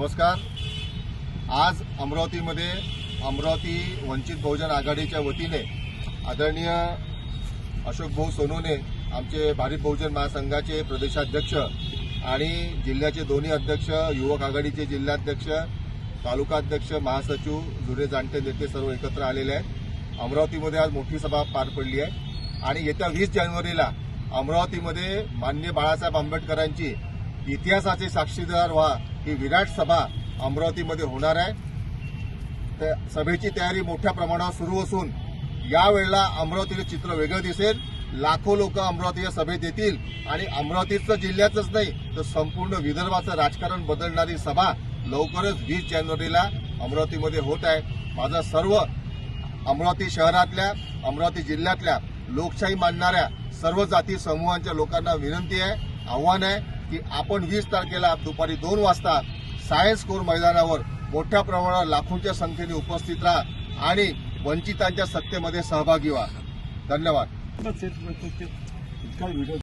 नमस्कार. आज अमरावतीमध्ये अमरावती वंचित बहुजन आघाडीच्या वतीने आदरणीय अशोक भाऊ सोनूने आमचे भारित बहुजन महासंघाचे प्रदेशाध्यक्ष आणि जिल्ह्याचे दोन्ही अध्यक्ष युवक आघाडीचे जिल्हाध्यक्ष तालुकाध्यक्ष महासचिव जुने जाणते नेते सर्व एकत्र आलेले आहेत. अमरावतीमध्ये आज मोठी सभा पार पडली आहे. आणि येत्या वीस जानेवारीला अमरावतीमध्ये मान्य बाळासाहेब आंबेडकरांची इतिहासाचे साक्षीदार व्हा ही विराट सभा अमरावतीमध्ये होणार आहे. त्या सभेची तयारी मोठ्या प्रमाणावर सुरू असून यावेळेला अमरावतीचं चित्र वेगळं दिसेल. लाखो लोक अमरावती सभेत येतील आणि अमरावतीचं जिल्ह्याचंच नाही तर संपूर्ण विदर्भाचं राजकारण बदलणारी सभा लवकरच वीस जानेवारीला अमरावतीमध्ये होत आहे. माझा सर्व अमरावती शहरातल्या अमरावती जिल्ह्यातल्या लोकशाही मानणाऱ्या सर्व जाती समूहांच्या लोकांना विनंती आहे आव्हान आहे. की आपण वीस तारखेला दुपारी दोन वाजता सायन्स कोर मैदानावर मोठ्या प्रमाणावर लाखोंच्या संख्येने उपस्थित राहा आणि वंचितांच्या सत्तेमध्ये सहभागी व्हा. धन्यवाद.